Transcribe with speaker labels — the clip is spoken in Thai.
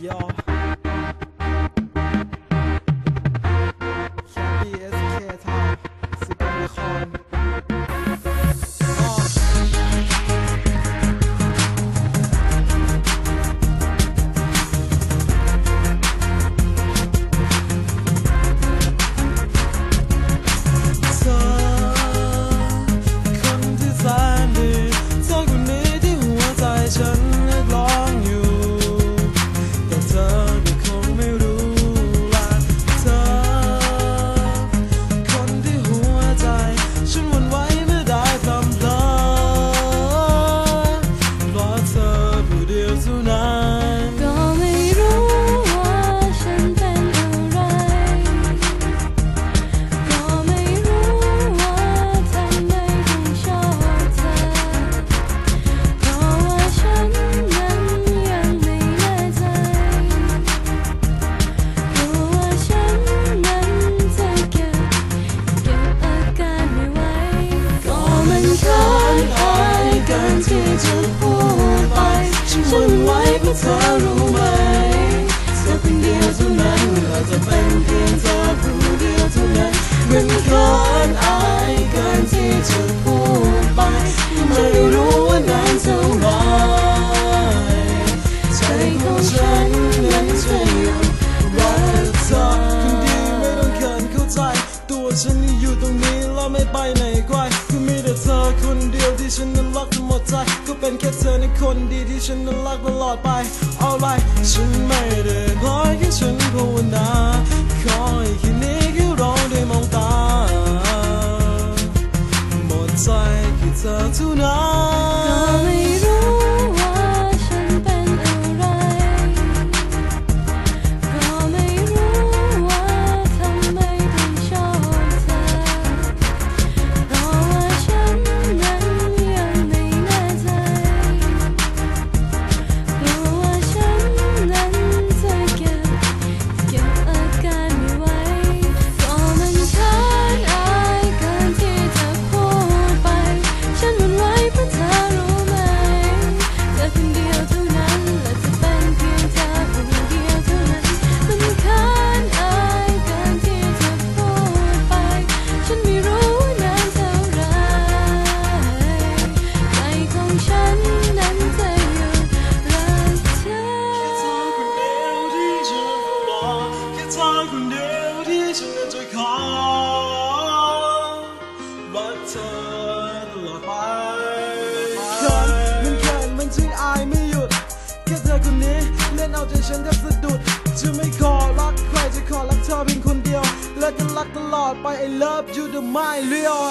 Speaker 1: y'all. เธอรู้ไหมเธอคนเดียวเท่านั้นอาจะเป็นเพียงเธอผู้เดียวเท่านั้นมันเกินอายเกินที่จะพูดไปไม่รู้ว่านานเท่าไรใจของฉันนั้นจะอยู่รักเธอคนดีไม่ต้องเขินเข้าใจ ตัวฉันนี่อยู่ตรงนี้แล้วไม่ไปไหนไกลก็มี เธอคนเดียวที่ฉันนั้นรักทั้งหมดใจ ก็เป็นแค่เธอในคนดีที่ฉันนั้นรักตลอดไป alright ฉันไม่ได้พอแค่ฉันภาวนาขอให้แค่นี้แค่เราได้มองตาหมดใจคือเธ
Speaker 2: อเท่านั้น
Speaker 1: เธอคนเดียวที่ฉันจะขอรักเธอตลอดไปเขินมันเขินมันจึงอายไม่หยุดแค่เธอคนนี้เล่นเอาใจฉันแทบสะดุดจะไม่ขอรักใครจะขอรักเธอเพียงคนเดียวและจะรักตลอดไป I love you the my real